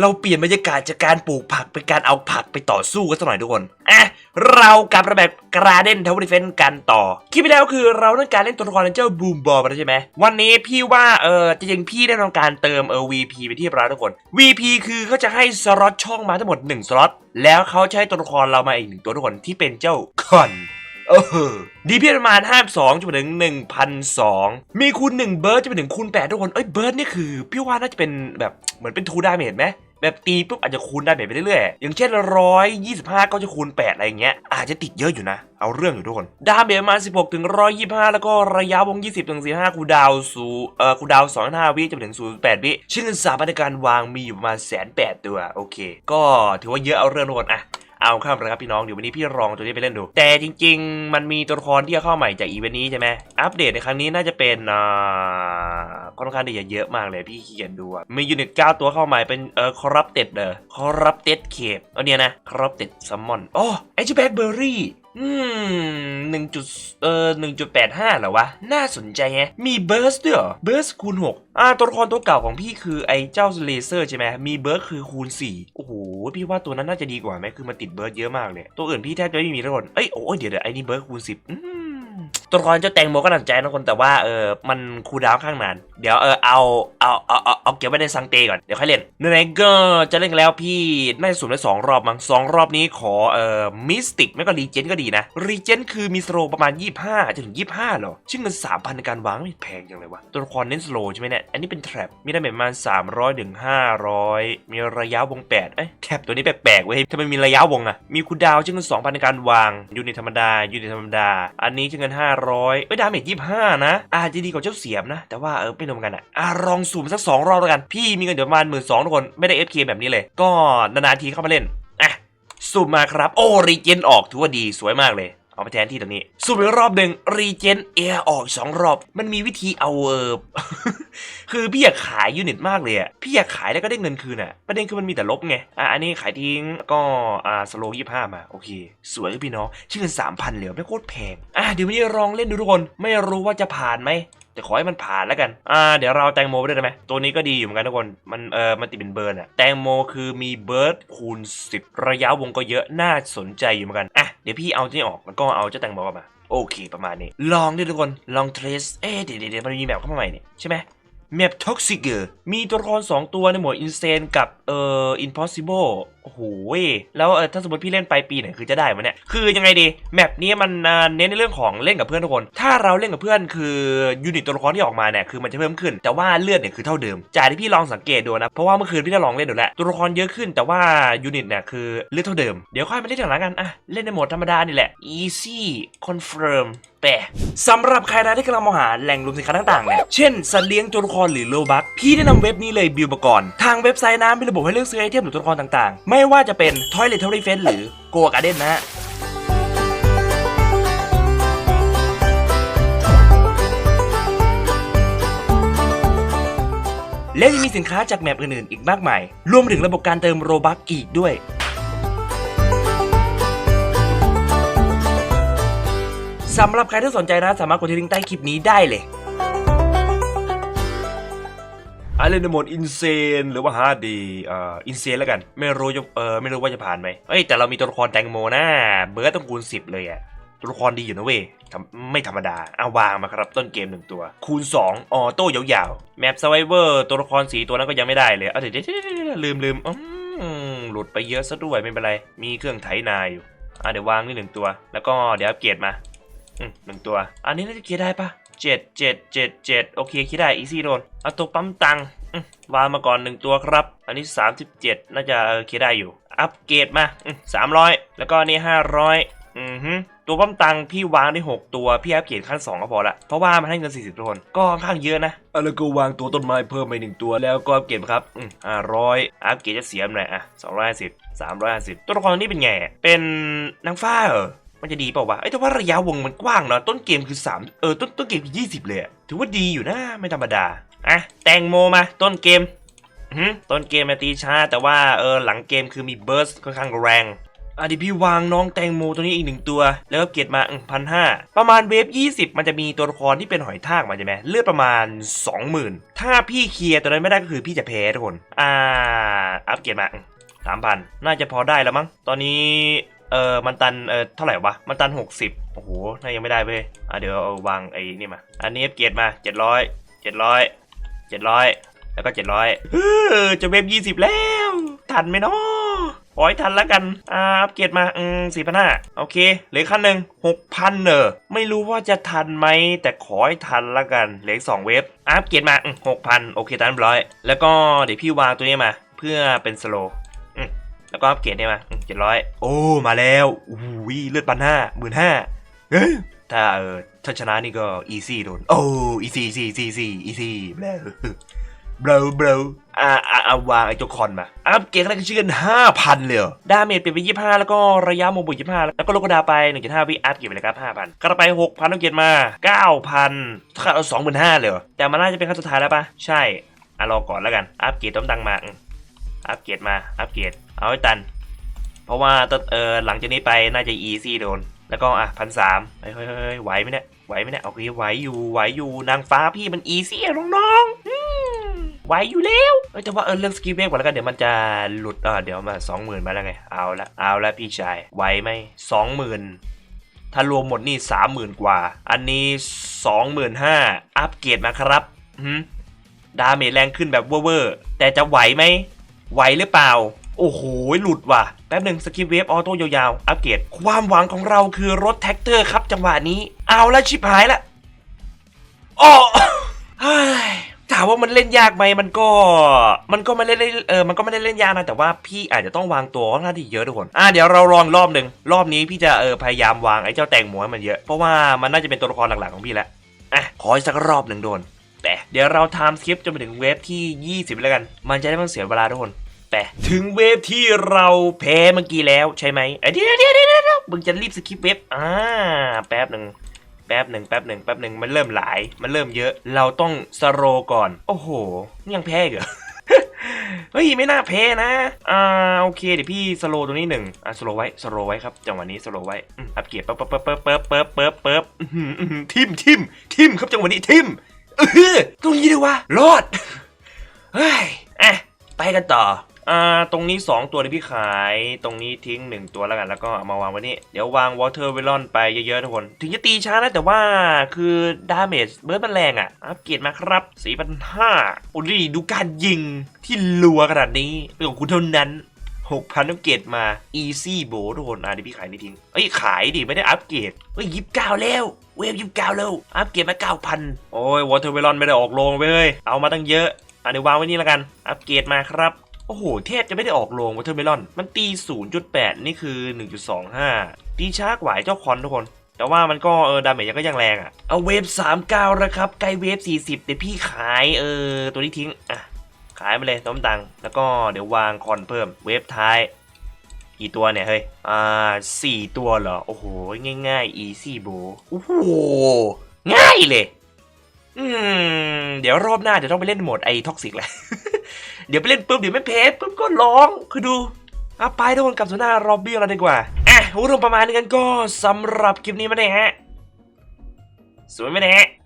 เราเปลี่ยนบรรยากาศจากการปลูกผักเป็นการเอาผักไปต่อสู้กันสักหน่อยทุกคนอะเรากลับระแบบกราเดนทาวเวอร์ดิเฟนกันต่อ คลิปที่แล้วคือเราต้องการเล่นตัวละครเจ้าบูมบอลไปแล้วใช่ไหม วันนี้พี่ว่าเออจริงๆพี่ได้ทำการเติมเออ VP ไปที่ร้าทุกคน VP คือเขาจะให้สล็อตช่องมาทั้งหมด 1 สล็อต แล้วเขาจะให้ตัวละครเรามาอีกหนึ่งตัวทุกคนที่เป็นเจ้าคอน เออดีพี่ประมาณ 52จนถึง 1,002 มีคูณ1เบิร์ดจะไปถึงคูณ8ทุกคน เอ้ยเบิร์ดนี่คือ พี่ว่าน่าจะเป็นแบบเหมือนเป็นทูดาเมจไหมแบบตีปุ๊บอาจจะคูณดาเมจไปเรื่อยๆ อย่างเช่นร้อยยี่สิบห้าก็จะคูณ8อะไรเงี้ย อาจจะติดเยอะอยู่นะ เอาเรื่องอยู่ทุกคน ดาเมจประมาณ16ถึง125แล้วก็ระยะวง20ถึง45คูดาวสูเอ่อคูดาวน์25วิจะไปถึง08วิชื่อเงินสามารถในการวางมีอยู่ประมาณแสนแปดตัว โอเค ก็ถือว่าเยอะเอาเรื่องทุกคนอะ เอาเข้ามาเลยครับพี่น้องเดี๋ยววันนี้พี่ลองตัวนี้ไปเล่นดู แต่จริง ๆ มันมีตัวละครที่จะเข้าใหม่จากอีเวนต์นี้ใช่ไหมอัปเดตในครั้งนี้น่าจะเป็นอ่าค่อนข้างที่จะเยอะมากเลยพี่เขียนดูอะมียูนิต9ตัวเข้าใหม่เป็นเอ่อคอรับเต็ดเด้อ corrupted cave เอาเนี่ยนะคอรับเต็ดซัมมอนโอ๋อ a g e b a c k berry อื มหนึ่งจุดเอ่อหนึ่งจุดแปดห้าเหรอวะ น่าสนใจแฮะ มีเบิร์สด้วยเหรอ เบิร์สคูณหกอ่าตัวละครตัวเก่าของพี่คือไอ้เจ้าเลเซอร์ใช่ไหมมีเบิร์สคือคูณสี่โอ้โห พี่ว่าตัวนั้นน่าจะดีกว่าไหมคือมันติดเบิร์สเยอะมากเลย ตัวอื่นพี่แทบจะไม่มีเลยคนเอ้ย โอ้ยเดี๋ยวเดี๋ยวไอ้นี่เบิร์สคูณสิบอืม ตัวละครเจ้าแตงโมก็น่าใจนะคนแต่ว่าเออมันคูดาวข้างนาน เดี๋ยวเออเอาเอาเอาเอาเอาเก็บไว้ในซังเตก่อนเดี๋ยวค่อยเล่นไหนๆก็จะเล่นกันแล้วพี่น่าจะสุ่มได้สองรอบมั้งสองรอบนี้ขอเอ่อมิสติกไม่ก็รีเจนก็ดีนะรีเจนคือมีสโลประมาณ 25จะถึง 25เหรอชื่อเงิน3,000ในการวางไม่แพงจังเลยวะตัวละครเน้นสโลใช่ไหมเนี่ยอันนี้เป็นแทร็บมีไดาเมจประมาณ300ถึง500 มีระยะวง8เอ้ยแทร็บตัวนี้แปลกๆเว้ยทำไมมีระยะวงอะมีคูดาวชื่อเงิน2,000ในการวางยูนิตธรรมดายูนิตธรรมดา อันนี้ชื่อเงิน500 เอ้ยดาเมจ25 นะ อาจจะดีกว่าเจ้าเสียมนะ แต่ว่าเออไม่รู้เหมือนกันอะอะลองสุ่มสัก 2 รอบแล้วกัน พี่มีเงินเดี๋ยวประมาณหมื่นสองทุกคน ไม่ได้ FK แบบนี้เลย ก็นานๆทีเข้ามาเล่น อะ สุ่มมาครับ โอ้รีเจนออกถือว่าดีสวยมากเลย เอาไปแทนที่ตรงนี้สุ่มอีกรอบหนึ่งรีเจนเอร์ออกสองรอบ มันมีวิธีเอาเออคือพี่อยากขายยูนิตมากเลยอะพี่อยากขายแล้วก็ได้เงินคืนอะประเด็นคือมันมีแต่ลบไงอะอันนี้ขายทิ้งก็อ่าสโลยี่ห้ามา โอเค สวยพี่น้องชื่อเงินสามพันเหลือไม่โคตรแพงอะเดี๋ยววันนี้ลองเล่นดูทุกคนไม่รู้ว่าจะผ่านไหมแต่ขอให้มันผ่านแล้วกัน อ่า เดี๋ยวเราเอาแตงโมไปด้วยได้ไหม ตัวนี้ก็ดีอยู่เหมือนกันทุกคน มัน เออมันติดเป็นเบิร์นอะแตงโมคือมีเบิร์ดคูณ 10 ระยะวงก็เยอะ น่าสนใจอยู่เหมือนกัน อะ เดี๋ยวพี่เอาที่ออกแล้วก็เอาเจ้าแตงโมเข้ามา โอเคประมาณนี้ ลองดิทุกคน ลองเทรส เอ๊ะเดี๋ยวเดี๋ยวมันมีแบบเข้ามาใหม่เนี่ยใช่ไหมแมปท็อกซิกเกอร์มีตัวละคร2ตัวในหมวดอินเซนกับเอ่ออินพอสิเบิลโอ้โหแล้วถ้าสมมติพี่เล่นไปปีไหนคือจะได้มันเนี่ย คือยังไงดี แมปนี้มันเน้นในเรื่องของเล่นกับเพื่อนทุกคน ถ้าเราเล่นกับเพื่อนคือยูนิตตัวละครที่ออกมาเนี่ยคือมันจะเพิ่มขึ้น แต่ว่าเลือดเนี่ยคือเท่าเดิม จากที่พี่ลองสังเกตดูนะ เพราะว่าเมื่อคืนพี่ได้ลองเล่นดูแล้ว ตัวละครเยอะขึ้นแต่ว่ายูนิตเนี่ยคือเลือดเท่าเดิม เดี๋ยวค่อยมาเล่นทีหลังกัน อะ เล่นในโหมดธรรมดานี่แหละ easy confirm แปะสำหรับใครนะที่กำลังมองหาแหล่งรวมสินค้าต่างๆเนี่ย เช่นสัตว์เลี้ยงตัวละครหรือโลบัคพี่แนะนำเว็บนี้เลยบิวมาก่อนทางเว็บไซต์นะมีระบบให้เลือกซื้อไอเทมหรือตัวละครต่างๆไม่ว่าจะเป็น Toiletry f e n หรือ Go Garden นะฮะและยังมีสินค้าจากแมปอื่นๆ อีกมากมาย รวมถึงระบบการเติมโรบัคอีกด้วย สำหรับใครที่สนใจนะ สามารถกดที่ลิงก์ใต้คลิปนี้ได้เลย อะเล่นในโหมดอินเซนหรือว่าฮาร์ดดีอ่ออินเซนแล้วกัน ไม่รู้จะเออไม่รู้ว่าจะผ่านไหมเอ้ยแต่เรามีตัวละครแตงโมนะเบิร์ต้องคูณ10เลยอะตัวละครดีอยู่นะเว้ยไม่ธรรมดาเอาวางมาครับต้นเกมหนึ่งตัว คูณ 2ออโต้ยาวๆแมปสไวเวอร์ตัวละครสีตัวนั้นก็ยังไม่ได้เลยเอาเดี๋ยวเดี๋ยวเดี๋ยวลืมลืมอืมหลุดไปเยอะซะด้วยไม่เป็นไร มีเครื่องไถนาอยู่อะเดี๋ยววางนี่หนึ่งตัว แล้วก็เดี๋ยวอัปเกรดมาอืมหนึ่งตัว อันนี้น่าจะเคลียร์ได้ปะ เจ็ดเจ็ดเจ็ดเจ็ดโอเคคลียร์ได้อีซี่โดนเอาตัวปั๊มตังค์วางมาก่อนหนึ่งตัวครับ อันนี้สามสิบเจ็ดน่าจะคลียร์ได้อยู่ อัปเกรดมาสามร้อยแล้วก็นี่ห้าร้อยอือฮึตัวปั๊มตังพี่วางได้ 6 ตัว พี่อัปเกรดขั้น2ก็พอละเพราะว่ามันให้เงิน 40ทุกคนก็ค่อนข้างเยอะนะอะแล้วก็วางตัวต้นไม้เพิ่มไปหนึ่งตัวแล้วก็อัปเกรดครับอืมห้าร้อยอัปเกรดจะเสียมหน่อยอะสองร้อยห้าสิบสามร้อยห้าสิบตัวละครตัวนี้เป็นไงเป็นนางฟ้าเหรอ มันจะดีเปล่าวะเอ้ยแต่ว่าระยะวงมันกว้างเนาะต้นเกมคือ 3 เออต้นต้นเกมคือ20 เลยถือว่าดีอยู่นะไม่ธรรมดาอะแตงโมมาต้นเกมอื้อหือต้นเกมมาตีช้าแต่ว่าเออหลังเกมคือมีเบิร์สค่อนข้างแรงอะเดี๋ยวพี่วางน้องแตงโมตัวนี้อีกหนึ่งตัว แล้วก็เก็บมาพันห้าประมาณเวฟ20 มันจะมีตัวละครที่เป็นหอยทากมาใช่ไหมเลือดประมาณ 20,000 ถ้าพี่เคลียร์ตัวนั้นไม่ได้ก็คือพี่จะแพ้ทุกคน อ่า อัพเกียรดมาสามพันน่าจะพอได้แล้วมั้ง ตอนนี้ เออมันตันเออเท่าไหร่วะ มันตัน60โอ้โหน่ายังไม่ได้เว้ยอะเดี๋ยวเอาวางไอ้นี่มา อันนี้อัพเกรดมา700 700 700แล้วก็700เออจะเวฟ20แล้ว ทันไหมเนาะขอให้ทันแล้วกันอ่าอัพเกรดมาอืมสี่พันห้าโอเคเหลือขั้นหนึ่งหกพันเนอะไม่รู้ว่าจะทันไหมแต่ขอให้ทันแล้วกันเหลือสองเวฟอัพเกรดมาหกพันโอเคตันเรียบร้อยแล้วก็เดี๋ยวพี่วางตัวนี้มา เพื่อเป็นสโล แล้วก็อัพเกรดเนี่ยมาเจ็ดร้อยโอ้ มาแล้วอู้ยเลือดพันห้าหมื่นห้าเฮ้ยถ้าเออถ้าชนะนี่ก็อีซี่โดน โอ้อีซี่อีซี่อีซี่อีซี่เบลเบลเบลอ่าอ่าอ่าวางไอ้ตัวคอนมา อัพเกรดอะไรกันชื่อกันห้าพันเลยเหรอดาเมจเปลี่ยนไปยี่ห้าแล้วก็ระยะโมบุยี่ห้าแล้วก็ลดกระดาไปหนึ่งจุดห้าวิอัพเกรดไปเลยครับห้าพันกระไปหกพันต้องเกรดมาเก้าพันถ้าเอาสองหมื่นห้าเลยเหรอแต่มันน่าจะเป็นขั้นสุดท้ายแล้วปะใช่อะรอก่อนแล้วกัน อัพเกรดต้องดังมา อัพเกรดมา อัพเกรด เอาให้ตัน เพราะว่าตอนเออหลังจากนี้ไปน่าจะอีซี่โดน แล้วก็อะพันสามเฮ้ยเฮ้ยเฮ้ยไหวไหมเนี่ย ไหวไหมเนี่ยโอเคไหวอยู่ ไหวอยู่ นางฟ้าพี่มันอีซี่น้องๆอืมไหวอยู่แล้วแต่ว่าเออเรื่องสกิลเวกก่อนแล้วกันเดี๋ยวมันจะหลุดอ่าเดี๋ยวมาสองหมื่นมาแล้วไง เอาละ เอาละพี่ชาย ไหวไหมสองหมื่นถ้ารวมหมดนี่สามหมื่นกว่า อันนี้สองหมื่นห้าอัปเกรดมาครับหืมดาเมจแรงขึ้นแบบเวอร์แต่จะไหวไหม ไหวหรือเปล่า โอ้โห หลุดว่ะ แป๊บหนึ่งสกิปเวฟออโต้ยาวๆ อัปเกรดความหวังของเราคือรถแท็กเตอร์ครับจังหวะนี้ เอาละชิบหายละโอ้เฮ้ถามว่ามันเล่นยากไหมมันก็มันก็ไม่ได้เล่นเออมันก็ไม่ได้เล่นยากนะแต่ว่าพี่อาจจะต้องวางตัวค่อนข้างที่เยอะทุกคนอะเดี๋ยวเราลองรอบหนึ่งรอบนี้พี่จะเออพยายามวางไอ้เจ้าแตงโมให้มันเยอะเพราะว่ามันน่าจะเป็นตัวละครหลักๆของพี่แล้วอะขออีกสักรอบหนึ่งโดน แเดี๋ยวเราทำสคริปจนไปถึงเวฟที่ 20 แล้วกัน มันจะได้ไม่เสียเวลาทุกคน แต่ถึงเวฟที่เราแพ้เมื่อกี้แล้วใช่ไหมเดี๋ยวเดี๋ยวเดี๋ยวเดี๋ยวมึงจะรีบสคริปเวฟอ่าแป๊บหนึ่งแป๊บหนึ่งแป๊บหนึ่งแป๊บหนึ่งมันเริ่มหลาย มันเริ่มเยอะ เราต้องสโรก่อน โอ้โหยังแพ้เหรอเฮ้ยไม่น่าแพ้นะ อ่าโอเคเดี๋ยวพี่สโลตัวนี้หนึ่งอะสโลไว้สโลไว้ครับจังหวะนี้สโลไว้อัพเกียร์เปิบเปิบเปิบเปิบเปิบเปิบทิมทิมทิมครับจังหวะนี้ทิม เออตรงนี้ด้วยวะรอดเฮ้ยอะไปกันต่ออ่าตรงนี้ 2 ตัวที่พี่ขายตรงนี้ทิ้ง 1 ตัวแล้วกันแล้วก็เอามาวางไว้นี่ เดี๋ยววางวอเ e อร์เวลอนไปเยอะๆทุกคน ถึงจะตีช้านะ แต่ว่าคือดาเมจเบิร์ดมันแรงอะ อัปเกรดมาครับ4,500โอ้ดีดูการยิงที่รัวขนาดนี้ เป็นของคุณเท่านั้น 6,000อัปเกรดมา easy b o ทุกคนอะเดี๋ยวพี่ขายนี่ทิ้ง เอ้ย ขายดิไม่ได้อัปเกรดเฮ้ยยิบเก้าแล้ว เวฟยิบเก้าแล้วอัปเกรดมา9,000โอ้ยวอเ e อร์เวลอนไม่ได้ออกโรงเลยเอามาตั้งเยอะอะเดี๋ยวางไว้นี่แล้วกัน อัปเกรดมาครับโอ้โหเทพจะไม่ได้ออกโรงวอเ e อร์เมลอน มันตี 0.8 นี่คือ 1.25 ตีช้ากว่าไอ้เจ้าคอนทุกคน แต่ว่ามันก็เออดาเมจยังก็ยังแรงอะ่ะ เอาเวฟ 39 แล้วครับ ใกล้เวฟ 40 เดี๋ยวพี่ขายเออตัวนี้ทิ้ง อะ ขายไปเลยต้มตังแล้วก็เดี๋ยววางคอนเพิ่มเวฟท้าย กี่ตัวเนี่ยเฮ้ย อ่าสี่ตัวเหรอ โอ้โห ง่ายๆ easy b o โอ้โห ง่ายเลย อืม เดี๋ยวรอบหน้าเดี๋ยวต้องไปเล่นโหมดไอท็อกซิกแหละ เดี๋ยวไปเล่นปุ๊บเดี๋ยวไม่เพจปุ๊บก็ร้อง คือดูเอาไปทุกคนกลับสู่หน้ารอบบี้เราดีกว่า อะคุณผู้ชมประมาณนี้กันก็สำหรับคลิปนี้มาเนี่ยฮะ สวยไหมเนี่ย